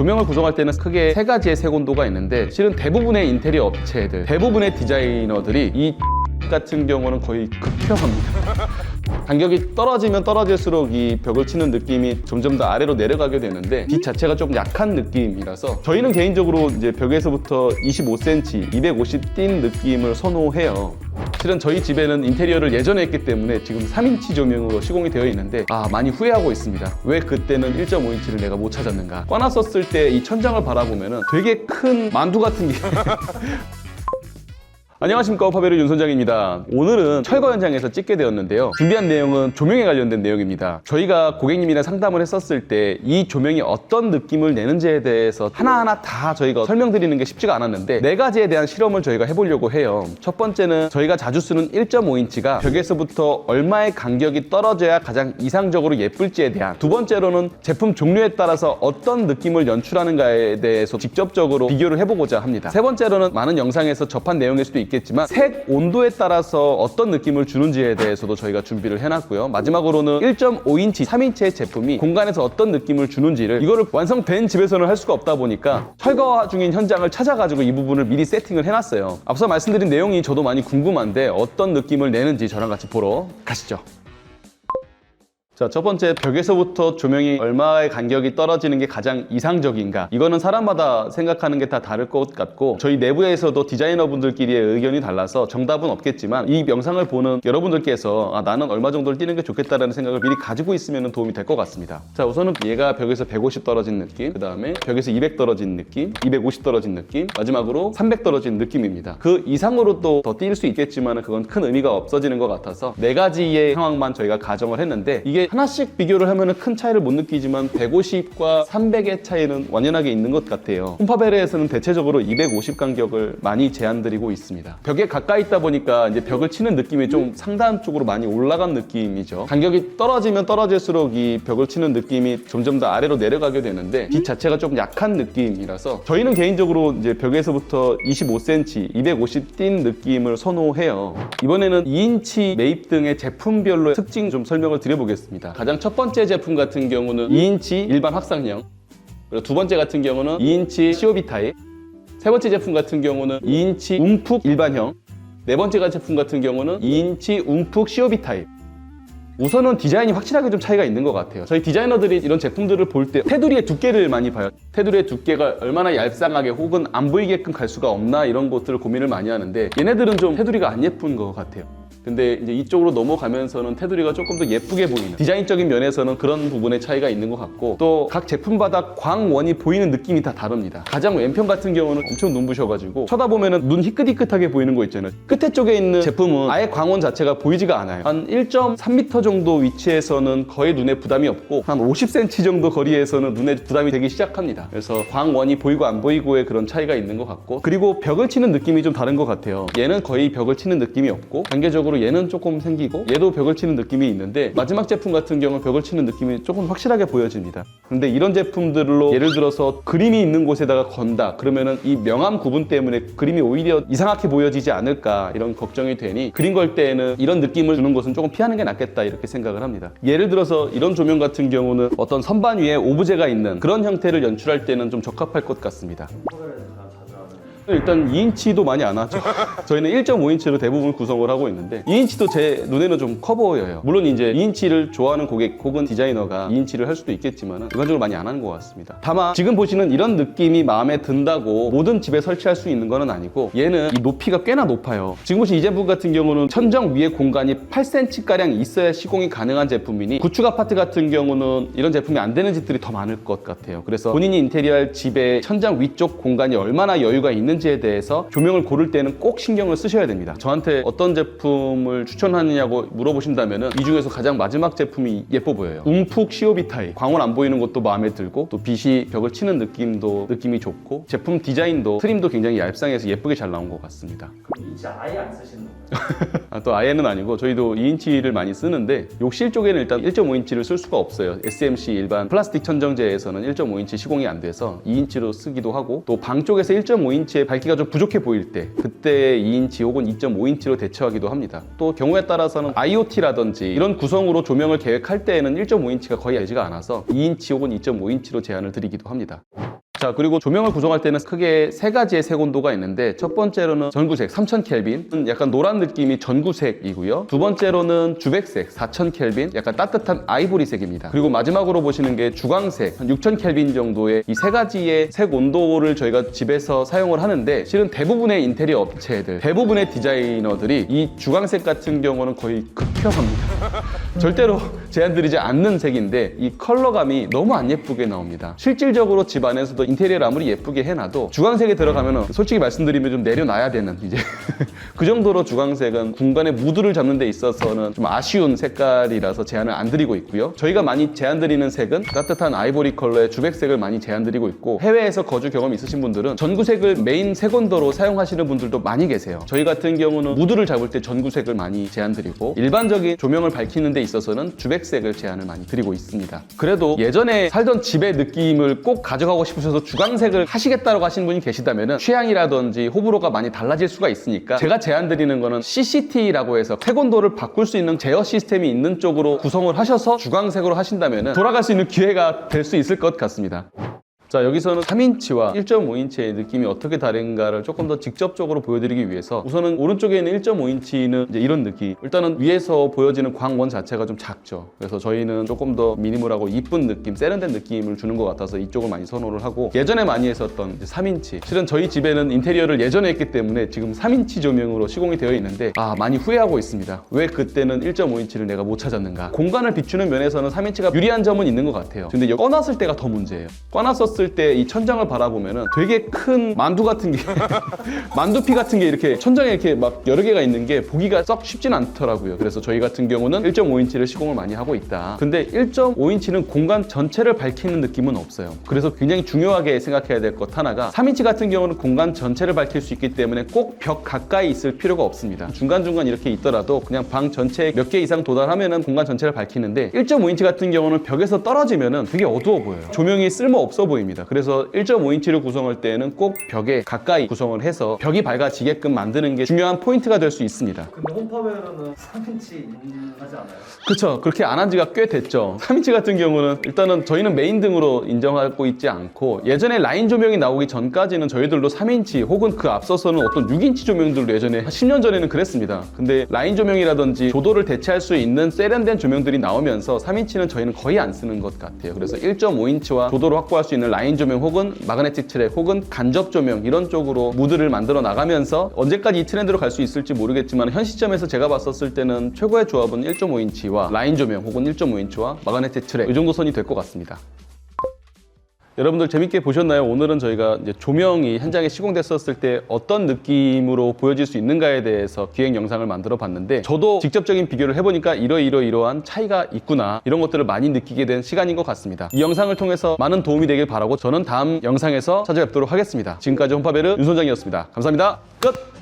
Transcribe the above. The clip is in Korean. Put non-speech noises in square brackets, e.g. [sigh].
조명을 구성할 때는 크게 세 가지의 색온도가 있는데 실은 대부분의 인테리어 업체들, 대부분의 디자이너들이 이 같은 경우는 거의 극혐합니다. [laughs] 간격이 떨어지면 떨어질수록 이 벽을 치는 느낌이 점점 더 아래로 내려가게 되는데 빛 자체가 조금 약한 느낌이라서 저희는 개인적으로 이제 벽에서부터 25cm, 250 띈 느낌을 선호해요. 실은 저희 집에는 인테리어를 예전에 했기 때문에 지금 3인치 조명으로 시공이 되어 있는데 아 많이 후회하고 있습니다. 왜 그때는 1.5인치를 내가 못 찾았는가? 꺼놨었을 때 이 천장을 바라보면은 되게 큰 만두 같은 게 [laughs] 안녕하십니까 오파베르 윤선장입니다. 오늘은 철거 현장에서 찍게 되었는데요. 준비한 내용은 조명에 관련된 내용입니다. 저희가 고객님이랑 상담을 했었을 때 이 조명이 어떤 느낌을 내는지에 대해서 하나하나 다 저희가 설명드리는 게 쉽지가 않았는데 네 가지에 대한 실험을 저희가 해보려고 해요. 첫 번째는 저희가 자주 쓰는 1.5인치가 벽에서부터 얼마의 간격이 떨어져야 가장 이상적으로 예쁠지에 대한 두 번째로는 제품 종류에 따라서 어떤 느낌을 연출하는가에 대해서 직접적으로 비교를 해보고자 합니다. 세 번째로는 많은 영상에서 접한 내용일 수도 있 겠지만 색 온도에 따라서 어떤 느낌을 주는지에 대해서도 저희가 준비를 해놨고요. 마지막으로는 1.5인치, 3인치의 제품이 공간에서 어떤 느낌을 주는지를 이거를 완성된 집에서는 할 수가 없다 보니까 철거 중인 현장을 찾아가지고 이 부분을 미리 세팅을 해놨어요. 앞서 말씀드린 내용이 저도 많이 궁금한데 어떤 느낌을 내는지 저랑 같이 보러 가시죠. 자, 첫 번째 벽에서부터 조명이 얼마의 간격이 떨어지는 게 가장 이상적인가? 이거는 사람마다 생각하는 게 다 다를 것 같고 저희 내부에서도 디자이너분들끼리의 의견이 달라서 정답은 없겠지만 이 영상을 보는 여러분들께서 아, 나는 얼마 정도를 뛰는 게 좋겠다라는 생각을 미리 가지고 있으면 도움이 될 것 같습니다. 자, 우선은 얘가 벽에서 150 떨어진 느낌, 그 다음에 벽에서 200 떨어진 느낌, 250 떨어진 느낌, 마지막으로 300 떨어진 느낌입니다. 그 이상으로 또 더 뛸 수 있겠지만 그건 큰 의미가 없어지는 것 같아서 네 가지의 상황만 저희가 가정을 했는데 이게 하나씩 비교를 하면 큰 차이를 못 느끼지만 150과 300의 차이는 완연하게 있는 것 같아요. 홈파베레에서는 대체적으로 250 간격을 많이 제한드리고 있습니다. 벽에 가까이 있다 보니까 이제 벽을 치는 느낌이 좀 상단 쪽으로 많이 올라간 느낌이죠. 간격이 떨어지면 떨어질수록 이 벽을 치는 느낌이 점점 더 아래로 내려가게 되는데 빛 자체가 좀 약한 느낌이라서 저희는 개인적으로 이제 벽에서부터 25cm, 250 띈 느낌을 선호해요. 이번에는 2인치 매입 등의 제품별로 특징 좀 설명을 드려보겠습니다. 가장 첫 번째 제품 같은 경우는 2인치 일반 확상형 그리고 두 번째 같은 경우는 2인치 COB 타입 세 번째 제품 같은 경우는 2인치 움푹 일반형 네 번째 제품 같은 경우는 2인치 움푹 COB 타입 우선은 디자인이 확실하게 좀 차이가 있는 것 같아요. 저희 디자이너들이 이런 제품들을 볼 때 테두리의 두께를 많이 봐요. 테두리의 두께가 얼마나 얄쌍하게 혹은 안 보이게끔 갈 수가 없나 이런 것들을 고민을 많이 하는데 얘네들은 좀 테두리가 안 예쁜 것 같아요. 근데 이제 이쪽으로 넘어가면서는 테두리가 조금 더 예쁘게 보이는 디자인적인 면에서는 그런 부분의 차이가 있는 것 같고 또 각 제품마다 광원이 보이는 느낌이 다 다릅니다. 가장 왼편 같은 경우는 엄청 눈부셔가지고 쳐다보면은 눈 희끗희끗하게 보이는 거 있잖아요. 끝에 쪽에 있는 제품은 아예 광원 자체가 보이지가 않아요. 한 1.3m 정도 위치에서는 거의 눈에 부담이 없고 한 50cm 정도 거리에서는 눈에 부담이 되기 시작합니다. 그래서 광원이 보이고 안 보이고의 그런 차이가 있는 것 같고 그리고 벽을 치는 느낌이 좀 다른 것 같아요. 얘는 거의 벽을 치는 느낌이 없고 단계적으로 얘는 조금 생기고 얘도 벽을 치는 느낌이 있는데 마지막 제품 같은 경우는 벽을 치는 느낌이 조금 확실하게 보여집니다. 근데 이런 제품들로 예를 들어서 그림이 있는 곳에다가 건다 그러면은 이 명암 구분 때문에 그림이 오히려 이상하게 보여지지 않을까 이런 걱정이 되니 그림 걸 때에는 이런 느낌을 주는 것은 조금 피하는 게 낫겠다 이렇게 생각을 합니다. 예를 들어서 이런 조명 같은 경우는 어떤 선반 위에 오브제가 있는 그런 형태를 연출할 때는 좀 적합할 것 같습니다. 일단 2인치도 많이 안 하죠. [laughs] 저희는 1.5인치로 대부분 구성을 하고 있는데 2인치도 제 눈에는 좀 커 보여요. 물론 이제 2인치를 좋아하는 고객 혹은 디자이너가 2인치를 할 수도 있겠지만 일반적으로 많이 안 하는 것 같습니다. 다만 지금 보시는 이런 느낌이 마음에 든다고 모든 집에 설치할 수 있는 건 아니고 얘는 이 높이가 꽤나 높아요. 지금 보신 이 제품 같은 경우는 천정 위에 공간이 8cm 가량 있어야 시공이 가능한 제품이니 구축 아파트 같은 경우는 이런 제품이 안 되는 집들이 더 많을 것 같아요. 그래서 본인이 인테리어 할 집의 천장 위쪽 공간이 얼마나 여유가 있는지 에 대해서 조명을 고를 때는 꼭 신경을 쓰셔야 됩니다. 저한테 어떤 제품을 추천하느냐고 물어보신다면 이 중에서 가장 마지막 제품이 예뻐 보여요. 움푹 타입. 광원 안 보이는 것도 마음에 들고 또 빛이 벽을 치는 느낌도 느낌이 좋고 제품 디자인도 트림도 굉장히 얇상해서 예쁘게 잘 나온 것 같습니다. 그럼 인치 아예 안 쓰시는 건가요? [laughs] 아, 또 아예는 아니고 저희도 2인치를 많이 쓰는데 욕실 쪽에는 일단 1.5인치를 쓸 수가 없어요. SMC 일반 플라스틱 천정제에서는 1.5인치 시공이 안 돼서 2인치로 쓰기도 하고 또 방 쪽에서 1.5인치의 밝기가 좀 부족해 보일 때 그때 2인치 혹은 2.5인치로 대처하기도 합니다. 또 경우에 따라서는 IoT라든지 이런 구성으로 조명을 계획할 때에는 1.5인치가 거의 되지가 않아서 2인치 혹은 2.5인치로 제한을 드리기도 합니다. 자 그리고 조명을 구성할 때는 크게 세 가지의 색온도가 있는데 첫 번째로는 전구색 3000 켈빈. 약간 노란 느낌이 전구색이고요. 두 번째로는 주백색 4000 켈빈. 약간 따뜻한 아이보리색입니다. 그리고 마지막으로 보시는 게 주광색 한 6000 켈빈 정도의 이 세 가지의 색 온도를 저희가 집에서 사용을 하는데 실은 대부분의 인테리어 업체들 대부분의 디자이너들이 이 주광색 같은 경우는 거의 극혐합니다 절대로 [laughs] 제한드리지 않는 색인데 이 컬러감이 너무 안 예쁘게 나옵니다. 실질적으로 집 안에서도 인테리어를 아무리 예쁘게 해놔도 주광색에 들어가면은 솔직히 말씀드리면 좀 내려놔야 되는 이제 [laughs] 그 정도로 주광색은 공간의 무드를 잡는 데 있어서는 좀 아쉬운 색깔이라서 제한을 안 드리고 있고요. 저희가 많이 제한드리는 색은 따뜻한 아이보리 컬러의 주백색을 많이 제한드리고 있고 해외에서 거주 경험 있으신 분들은 전구색을 메인 색온도로 사용하시는 분들도 많이 계세요. 저희 같은 경우는 무드를 잡을 때 전구색을 많이 제한드리고 일반적인 조명을 밝히는 데 있어서 는 주백색을 제한을 많이 드리고 있습니다. 그래도 예전에 살던 집의 느낌을 꼭 가져가고 싶으셔서 주광색을 하시겠다고 하시는 분이 계시다면 취향이라든지 호불호가 많이 달라질 수가 있으니까 제가 제안 드리는 거는 CCT라고 해서 색온도를 바꿀 수 있는 제어 시스템이 있는 쪽으로 구성을 하셔서 주광색으로 하신다면 돌아갈 수 있는 기회가 될 수 있을 것 같습니다. 자 여기서는 3인치와 1.5인치의 느낌이 어떻게 다른가를 조금 더 직접적으로 보여드리기 위해서 우선은 오른쪽에 있는 1.5인치는 이제 이런 느낌. 일단은 위에서 보여지는 광원 자체가 좀 작죠. 그래서 저희는 조금 더 미니멀하고 이쁜 느낌 세련된 느낌을 주는 것 같아서 이쪽을 많이 선호를 하고 예전에 많이 했었던 이제 3인치. 실은 저희 집에는 인테리어를 예전에 했기 때문에 지금 3인치 조명으로 시공이 되어 있는데 아 많이 후회하고 있습니다. 왜 그때는 1.5인치를 내가 못 찾았는가? 공간을 비추는 면에서는 3인치가 유리한 점은 있는 것 같아요. 근데 꺼놨을 때가 더 문제예요. 꺼놨었을 때 이 천장을 바라보면은 되게 큰 만두 같은 게 [laughs] 만두피 같은 게 이렇게 천장에 이렇게 막 여러 개가 있는 게 보기가 썩 쉽진 않더라고요. 그래서 저희 같은 경우는 1.5인치를 시공을 많이 하고 있다. 근데 1.5인치는 공간 전체를 밝히는 느낌은 없어요. 그래서 굉장히 중요하게 생각해야 될 것 하나가 3인치 같은 경우는 공간 전체를 밝힐 수 있기 때문에 꼭 벽 가까이 있을 필요가 없습니다. 중간중간 이렇게 있더라도 그냥 방 전체에 몇 개 이상 도달하면은 공간 전체를 밝히는데 1.5인치 같은 경우는 벽에서 떨어지면은 되게 어두워 보여요. 조명이 쓸모 없어 보입니다 그래서 1.5인치를 구성할 때는 꼭 벽에 가까이 구성을 해서 벽이 밝아지게끔 만드는 게 중요한 포인트가 될 수 있습니다 근데 홈파베어는 3인치 하지 않아요? 그렇죠. 그렇게 안 한 지가 꽤 됐죠. 3인치 같은 경우는 일단은 저희는 메인 등으로 인정하고 있지 않고 예전에 라인 조명이 나오기 전까지는 저희들도 3인치 혹은 그 앞서서는 어떤 6인치 조명들도 예전에 한 10년 전에는 그랬습니다. 근데 라인 조명이라든지 조도를 대체할 수 있는 세련된 조명들이 나오면서 3인치는 저희는 거의 안 쓰는 것 같아요. 그래서 1.5인치와 조도를 확보할 수 있는 라인 조명 혹은 마그네틱 트랙 혹은 간접 조명 이런 쪽으로 무드를 만들어 나가면서 언제까지 이 트렌드로 갈 수 있을지 모르겠지만 현 시점에서 제가 봤었을 때는 최고의 조합은 1.5인치와 라인 조명 혹은 1.5인치와 마그네틱 트랙 이 정도 선이 될 것 같습니다. 여러분들 재밌게 보셨나요? 오늘은 저희가 이제 조명이 현장에 시공됐었을 때 어떤 느낌으로 보여질 수 있는가에 대해서 기획 영상을 만들어 봤는데 저도 직접적인 비교를 해보니까 이러이러이러한 차이가 있구나 이런 것들을 많이 느끼게 된 시간인 것 같습니다. 이 영상을 통해서 많은 도움이 되길 바라고 저는 다음 영상에서 찾아뵙도록 하겠습니다. 지금까지 홈파베르 윤 소장이었습니다. 감사합니다. 끝!